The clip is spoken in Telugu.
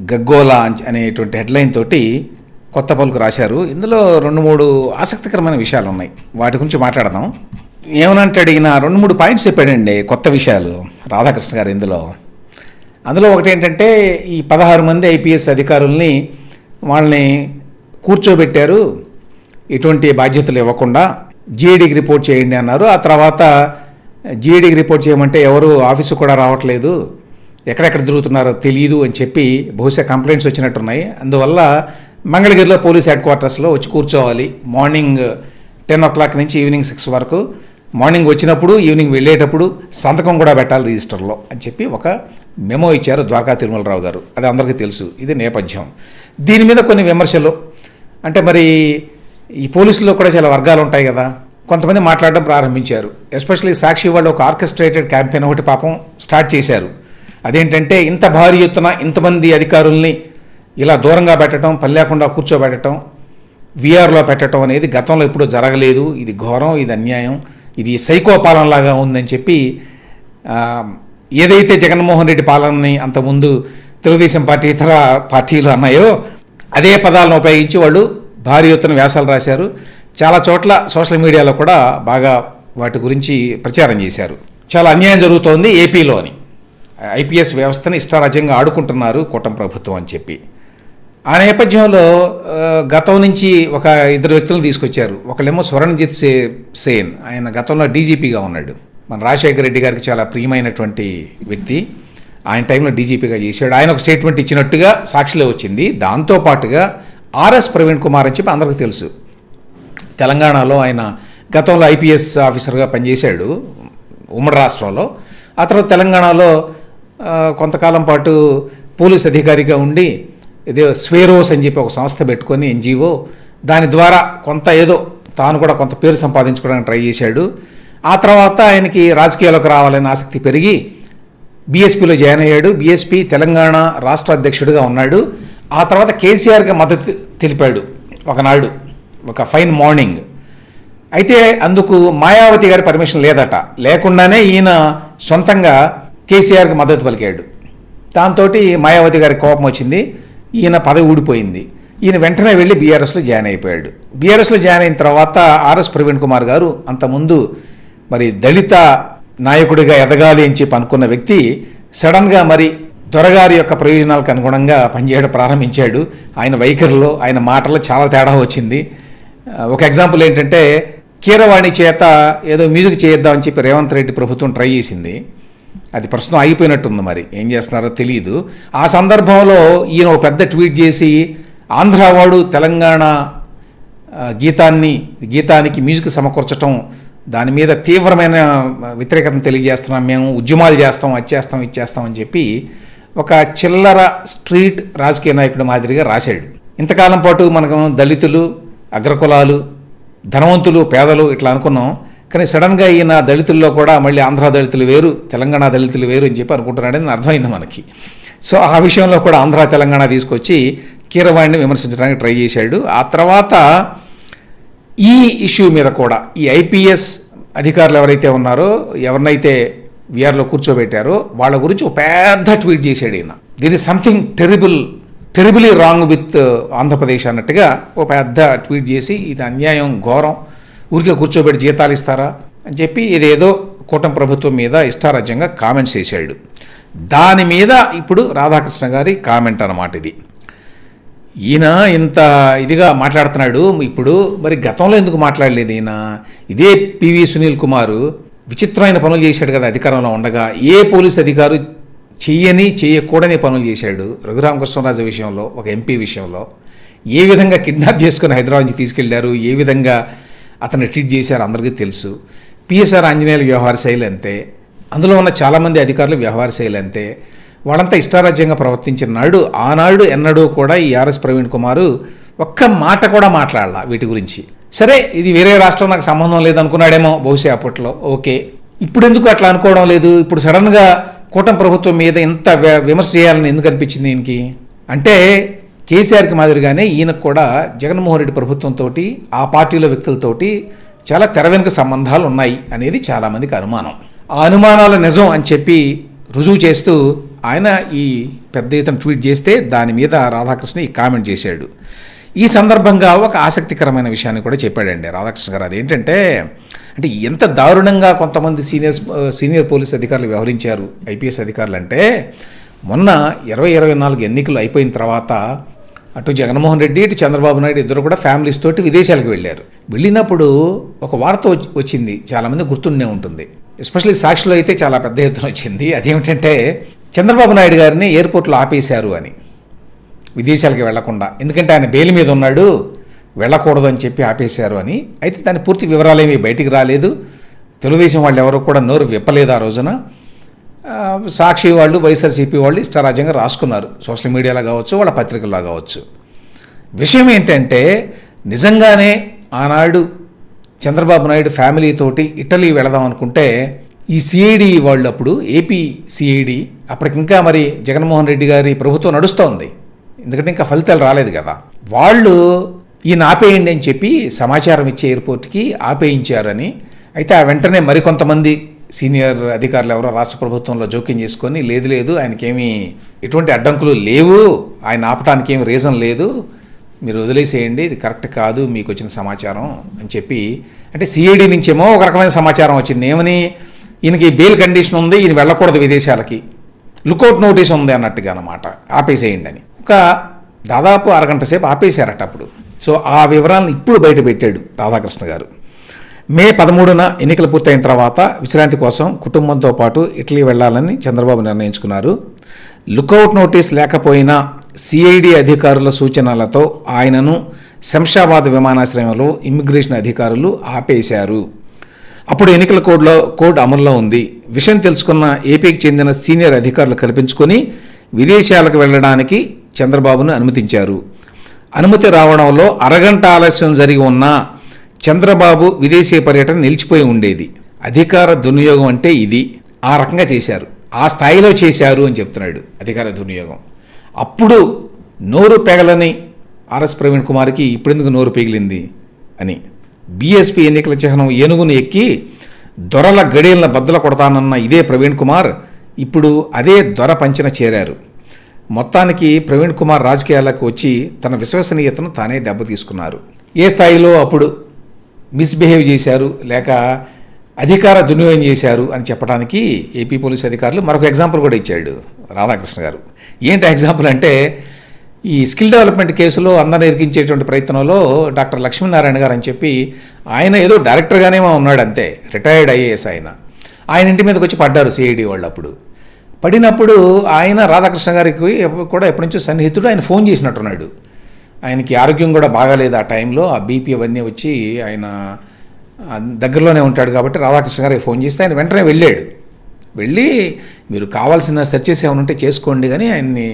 గగ్గోలా అంచ్ అనేటువంటి హెడ్లైన్ తోటి కొత్త పలుకు రాశారు. ఇందులో రెండు మూడు ఆసక్తికరమైన విషయాలు ఉన్నాయి. వాటి గురించి మాట్లాడదాం. ఏమనంటే అడిగిన రెండు మూడు పాయింట్స్ చెప్పాడండి కొత్త విషయాలు రాధాకృష్ణ గారు ఇందులో. అందులో ఒకటి ఏంటంటే ఈ పదహారు మంది ఐపీఎస్ అధికారుల్ని వాళ్ళని కూర్చోబెట్టారు. ఎటువంటి బాధ్యతలు ఇవ్వకుండా జీఈడీకి రిపోర్ట్ చేయండి అన్నారు. ఆ తర్వాత జీఈడీకి రిపోర్ట్ చేయమంటే ఎవరు ఆఫీసు కూడా రావట్లేదు. ఎక్కడెక్కడ తిరుగుతున్నారో తెలియదు అని చెప్పి బహుశా కంప్లైంట్స్ వచ్చినట్టున్నాయి. అందువల్ల మంగళగిరిలో పోలీస్ హెడ్ క్వార్టర్స్లో వచ్చి కూర్చోవాలి. మార్నింగ్ టెన్ ఓ క్లాక్ నుంచి ఈవినింగ్ సిక్స్ వరకు. మార్నింగ్ వచ్చినప్పుడు ఈవినింగ్ వెళ్ళేటప్పుడు సంతకం కూడా పెట్టాలి రిజిస్టర్లో అని చెప్పి ఒక మెమో ఇచ్చారు ద్వారకా తిరుమలరావు గారు. అది అందరికీ తెలుసు. ఇది నేపథ్యం. దీని మీద కొన్ని విమర్శలు. అంటే మరి ఈ పోలీసుల్లో కూడా చాలా వర్గాలు ఉంటాయి కదా. కొంతమంది మాట్లాడడం ప్రారంభించారు. ఎస్పెషల్లీ సాక్షి వాళ్ళు ఒక ఆర్కెస్ట్రేటెడ్ క్యాంపెయిన్ ఒకటి పాపం స్టార్ట్ చేశారు. అదేంటంటే ఇంత భారీ ఎత్తున ఇంతమంది అధికారుల్ని ఇలా దూరంగా పెట్టడం పని లేకుండా కూర్చోబెట్టడం విఆర్లో పెట్టడం అనేది గతంలో ఎప్పుడూ జరగలేదు. ఇది ఘోరం ఇది అన్యాయం ఇది సైకో పాలనలాగా ఉందని చెప్పి ఏదైతే జగన్మోహన్ రెడ్డి పాలనని అంతకుముందు తెలుగుదేశం పార్టీ ఇతర పార్టీలు అన్నాయో అదే పదాలను ఉపయోగించి వాళ్ళు భారీ ఎత్తున వ్యాసాలు రాశారు. చాలా చోట్ల సోషల్ మీడియాలో కూడా బాగా వాటి గురించి ప్రచారం చేశారు. చాలా అన్యాయం జరుగుతోంది ఏపీలో అని ఐపీఎస్ వ్యవస్థని ఇష్టారాజ్యంగా ఆడుకుంటున్నారు కూటమి ప్రభుత్వం అని చెప్పి. ఆ నేపథ్యంలో గతం నుంచి ఒక ఇద్దరు వ్యక్తులను తీసుకొచ్చారు. ఒకళ్ళేమో స్వర్ణజిత్ సే సేన్ ఆయన గతంలో డీజీపీగా ఉన్నాడు. మన రాజశేఖర రెడ్డి గారికి చాలా ప్రియమైనటువంటి వ్యక్తి. ఆయన టైంలో డీజీపీగా చేశాడు. ఆయన ఒక స్టేట్మెంట్ ఇచ్చినట్టుగా సాక్షిలో వచ్చింది. దాంతోపాటుగా ఆర్ఎస్ ప్రవీణ్ కుమార్ అని చెప్పి అందరికీ తెలుసు. తెలంగాణలో ఆయన గతంలో ఐపీఎస్ ఆఫీసర్గా పనిచేశాడు ఉమ్మడి రాష్ట్రంలో. ఆ తర్వాత తెలంగాణలో కొంతకాలం పాటు పోలీస్ అధికారిగా ఉండి ఇదే స్వేరోస్ అని చెప్పి ఒక సంస్థ పెట్టుకొని ఎన్జిఓ దాని ద్వారా కొంత ఏదో తాను కూడా కొంత పేరు సంపాదించుకోవడానికి ట్రై చేశాడు. ఆ తర్వాత ఆయనకి రాజకీయాల్లోకి రావాలనే ఆసక్తి పెరిగి బీఎస్పీలో జాయిన్ అయ్యాడు. బీఎస్పీ తెలంగాణ రాష్ట్ర అధ్యక్షుడిగా ఉన్నాడు. ఆ తర్వాత కేసీఆర్కి మద్దతు తెలిపాడు ఒకనాడు ఒక ఫైన్ మార్నింగ్. అయితే అందుకు మాయావతి గారి పర్మిషన్ లేదట. లేకుండానే ఈయన సొంతంగా కేసీఆర్కి మద్దతు పలికాడు. దాంతో మాయావతి గారికి కోపం వచ్చింది. ఈయన పదవి ఊడిపోయింది. ఈయన వెంటనే వెళ్ళి బీఆర్ఎస్లో జాయిన్ అయిపోయాడు. బీఆర్ఎస్లో జాయిన్ అయిన తర్వాత ఆర్ఎస్ ప్రవీణ్ కుమార్ గారు అంతకుముందు మరి దళిత నాయకుడిగా ఎదగాలి అని చెప్పి అనుకున్న వ్యక్తి సడన్గా మరి దొరగారి యొక్క ప్రయోజనాలకు అనుగుణంగా పనిచేయడం ప్రారంభించాడు. ఆయన వైఖరిలో ఆయన మాటలో చాలా తేడా వచ్చింది. ఒక ఎగ్జాంపుల్ ఏంటంటే కీరవాణి చేత ఏదో మ్యూజిక్ చేయిద్దామని చెప్పి రేవంత్ రెడ్డి ప్రభుత్వం ట్రై చేసింది. అది ప్రస్తుతం అయిపోయినట్టుంది మరి. ఏం చేస్తున్నారో తెలియదు ఆ సందర్భంలో ఈయన ఒక పెద్ద ట్వీట్ చేసి ఆంధ్రవాడు తెలంగాణ గీతాన్ని గీతానికి మ్యూజిక్ సమకూర్చటం దాని మీద తీవ్రమైన వ్యతిరేకతను తెలియజేస్తున్నాం మేము. ఉద్యమాలు చేస్తాం అది చేస్తాం ఇది చేస్తాం అని చెప్పి ఒక చిల్లర స్ట్రీట్ రాజకీయ నాయకుడి మాదిరిగా రాశాడు. ఇంతకాలం పాటు మనకు దళితులు అగ్రకులాలు ధనవంతులు పేదలు ఇట్లా అనుకున్నాం. కానీ సడన్గా ఈయన దళితుల్లో కూడా మళ్ళీ ఆంధ్ర దళితులు వేరు తెలంగాణ దళితులు వేరు అని చెప్పి అనుకుంటున్నాడని అర్థమైంది మనకి. సో ఆ విషయంలో కూడా ఆంధ్ర తెలంగాణ తీసుకొచ్చి కీరవాణిని విమర్శించడానికి ట్రై చేశాడు. ఆ తర్వాత ఈ ఇష్యూ మీద కూడా ఈ ఐపీఎస్ అధికారులు ఎవరైతే ఉన్నారో ఎవరినైతే విఆర్లో కూర్చోబెట్టారో వాళ్ళ గురించి ఒక పెద్ద ట్వీట్ చేశాడు ఈయన. There is something terrible terribly wrong with Andhra Pradesh అన్నట్టుగా ఒక పెద్ద ట్వీట్ చేసి ఇది అన్యాయం ఘోరం ఊరికే కూర్చోబెట్టి జీతాలు ఇస్తారా అని చెప్పి ఇదేదో కూటమి ప్రభుత్వం మీద ఇష్టారాజ్యంగా కామెంట్స్ చేశాడు దాని మీద ఇప్పుడు రాధాకృష్ణ గారి కామెంట్ అన్నమాట ఇది. ఈయన ఇంత ఇదిగా మాట్లాడుతున్నాడు. ఇప్పుడు మరి గతంలో ఎందుకు మాట్లాడలేదు ఈయన? ఇదే పివి సునీల్ కుమారు విచిత్రమైన పనులు చేశాడు కదా అధికారంలో ఉండగా. ఏ పోలీస్ అధికారు చెయ్యని చేయకూడని పనులు చేశాడు రఘురామకృష్ణరాజు విషయంలో ఒక ఎంపీ విషయంలో. ఏ విధంగా కిడ్నాప్ చేసుకుని హైదరాబాద్ నుంచి తీసుకెళ్ళారు? ఏ విధంగా అతన్ని ట్రీట్ చేశారు అందరికీ తెలుసు. పిఎస్ఆర్ ఆంజనేయుల వ్యవహార శైలి అంతే. అందులో ఉన్న చాలామంది అధికారులు వ్యవహార శైలి అంతే. వాళ్ళంతా ఇష్టారాజ్యంగా ప్రవర్తించిన నాడు ఆనాడు ఎన్నడూ కూడా ఈ ఆర్ఎస్ ప్రవీణ్ కుమారు ఒక్క మాట కూడా మాట్లాడాల వీటి గురించి. సరే ఇది వేరే రాష్ట్రం నాకు సంబంధం లేదనుకున్నాడేమో బహుశా అప్పట్లో. ఓకే. ఇప్పుడు ఎందుకు అట్లా అనుకోవడం లేదు? ఇప్పుడు సడన్గా కూటమి ప్రభుత్వం మీద ఇంత విమర్శ చేయాలని ఎందుకు అనిపించింది దీనికి? అంటే కేసీఆర్కి మాదిరిగానే ఈయనకు కూడా జగన్మోహన్ రెడ్డి ప్రభుత్వంతో ఆ పార్టీలో వ్యక్తులతోటి చాలా తెర వెనుక సంబంధాలు ఉన్నాయి అనేది చాలామందికి అనుమానం. ఆ అనుమానాల నిజం అని చెప్పి రుజువు చేస్తూ ఆయన ఈ పెద్ద ఎత్తున ట్వీట్ చేస్తే దాని మీద రాధాకృష్ణ ఈ కామెంట్ చేశాడు. ఈ సందర్భంగా ఒక ఆసక్తికరమైన విషయాన్ని కూడా చెప్పాడండి రాధాకృష్ణ గారు. అదేంటంటే అంటే ఎంత దారుణంగా కొంతమంది సీనియర్ సీనియర్ పోలీస్ అధికారులు వ్యవహరించారు ఐపీఎస్ అధికారులు అంటే మొన్న ఇరవై ఇరవై నాలుగు ఎన్నికలు అయిపోయిన తర్వాత అటు జగన్మోహన్ రెడ్డి ఇటు చంద్రబాబు నాయుడు ఇద్దరు కూడా ఫ్యామిలీస్ తోటి విదేశాలకు వెళ్ళారు. వెళ్ళినప్పుడు ఒక వార్త వచ్చి- వచ్చింది. చాలామంది గుర్తుండే ఉంటుంది. ఎస్పెషల్లీ సాక్షిలో అయితే చాలా పెద్ద ఎత్తున వచ్చింది. అదేమిటంటే చంద్రబాబు నాయుడు గారిని ఎయిర్పోర్ట్లో ఆపేశారు అని. విదేశాలకి వెళ్ళకుండా ఎందుకంటే ఆయన బెయిల్ మీద ఉన్నాడు. వెళ్ళకూడదు అని చెప్పి ఆపేశారు అని. అయితే దాని పూర్తి వివరాలేమీ బయటికి రాలేదు. తెలుగుదేశం వాళ్ళు ఎవరు కూడా నోరు విప్పలేదు ఆ రోజున. సాక్షి వాళ్ళు వైఎస్ఆర్సీపీ వాళ్ళు ఇష్టారాజ్యంగా రాసుకున్నారు. సోషల్ మీడియాలో కావచ్చు వాళ్ళ పత్రికల్లో కావచ్చు. విషయం ఏంటంటే నిజంగానే ఆనాడు చంద్రబాబు నాయుడు ఫ్యామిలీ తోటి ఇటలీ వెళదాం అనుకుంటే ఈ సిఐడి వాళ్ళు అప్పుడు ఏపీ సిఐడి అప్పటికింకా మరి జగన్మోహన్ రెడ్డి గారి ప్రభుత్వం నడుస్తోంది. ఎందుకంటే ఇంకా ఫలితాలు రాలేదు కదా. వాళ్ళు ఈయన ఆపేయండి అని చెప్పి సమాచారం ఇచ్చే ఎయిర్పోర్ట్కి ఆపేయించారని అయితే ఆ వెంటనే మరికొంతమంది సీనియర్ అధికారులు ఎవరో రాష్ట్ర ప్రభుత్వంలో జోక్యం చేసుకొని లేదు లేదు ఆయనకేమీ ఎటువంటి అడ్డంకులు లేవు ఆయన ఆపటానికి ఏమి రీజన్ లేదు మీరు వదిలేసేయండి ఇది కరెక్ట్ కాదు మీకు వచ్చిన సమాచారం అని చెప్పి అంటే సిఐడి నుంచేమో ఒక రకమైన సమాచారం వచ్చింది. ఏమని? ఈయనకి బెయిల్ కండిషన్ ఉంది ఈయన వెళ్ళకూడదు విదేశాలకి. లుకౌట్ నోటీస్ ఉంది అన్నట్టుగా అనమాట ఆపేసేయండి అని. ఒక దాదాపు అరగంట సేపు ఆపేశారట అప్పుడు. సో ఆ వివరాలను ఇప్పుడు బయట పెట్టాడు రాధాకృష్ణ గారు. మే పదమూడున ఎన్నికలు పూర్తయిన తర్వాత విశ్రాంతి కోసం కుటుంబంతో పాటు ఇటలీ వెళ్ళాలని చంద్రబాబు నిర్ణయించుకున్నారు. లుకౌట్ నోటీస్ లేకపోయినా సిఐడి అధికారుల సూచనలతో ఆయనను శంషాబాద్ విమానాశ్రయంలో ఇమ్మిగ్రేషన్ అధికారులు ఆపేశారు. అప్పుడు ఎన్నికల కోడ్లో కోడ్ అమల్లో ఉంది. విషయం తెలుసుకున్న ఏపీకి చెందిన సీనియర్ అధికారులు కల్పించుకొని విదేశాలకు వెళ్ళడానికి చంద్రబాబును అనుమతించారు. అనుమతి రావడంలో అరగంట ఆలస్యం జరిగి ఉన్నా చంద్రబాబు విదేశీ పర్యటన నిలిచిపోయి ఉండేది. అధికార దుర్వినియోగం అంటే ఇది. ఆ రకంగా చేశారు. ఆ స్థాయిలో చేశారు అని చెప్తున్నాడు అధికార దుర్వినియోగం అప్పుడు నోరు పెగలని ఆర్ఎస్ ప్రవీణ్ కుమార్కి ఇప్పుడెందుకు నోరు పెగిలింది అని. బీఎస్పీ ఎన్నికల చిహ్నం ఏనుగును ఎక్కి దొరల గడియలను బద్దలు కొడతానన్న ఇదే ప్రవీణ్ కుమార్ ఇప్పుడు అదే దొర పంచన చేరారు. మొత్తానికి ప్రవీణ్ కుమార్ రాజకీయాలకు వచ్చి తన విశ్వసనీయతను తానే దెబ్బతీసుకున్నారు. ఏ స్థాయిలో అప్పుడు మిస్బిహేవ్ చేశారు లేక అధికార దుర్వినియోగం చేశారు అని చెప్పడానికి ఏపీ పోలీస్ అధికారులు మరొక ఎగ్జాంపుల్ కూడా ఇచ్చాడు రాధాకృష్ణ గారు. ఏంటి ఎగ్జాంపుల్ అంటే ఈ స్కిల్ డెవలప్మెంట్ కేసులో అందరిని ఎరిగించేటువంటి ప్రయత్నంలో డాక్టర్ లక్ష్మీనారాయణ గారు అని చెప్పి ఆయన ఏదో డైరెక్టర్గానేమో ఉన్నాడు అంతే రిటైర్డ్ ఐఏఎస్ ఆయన. ఆయన ఇంటి మీదకి వచ్చి పడ్డారు సిఐడి వాళ్ళు అప్పుడు. పడినప్పుడు ఆయన రాధాకృష్ణ గారికి కూడా ఎప్పటి నుంచో సన్నిహితుడు ఆయన ఫోన్ చేసినట్టున్నాడు. ఆయనకి ఆరోగ్యం కూడా బాగాలేదు ఆ టైంలో. ఆ బీపీ అవన్నీ వచ్చి ఆయన దగ్గరలోనే ఉంటాడు కాబట్టి రాధాకృష్ణ గారికి ఫోన్ చేస్తే ఆయన వెంటనే వెళ్ళాడు. వెళ్ళి మీరు కావాల్సిన సెర్చెస్ ఏమైనా ఉంటే చేసుకోండి కానీ ఆయన్ని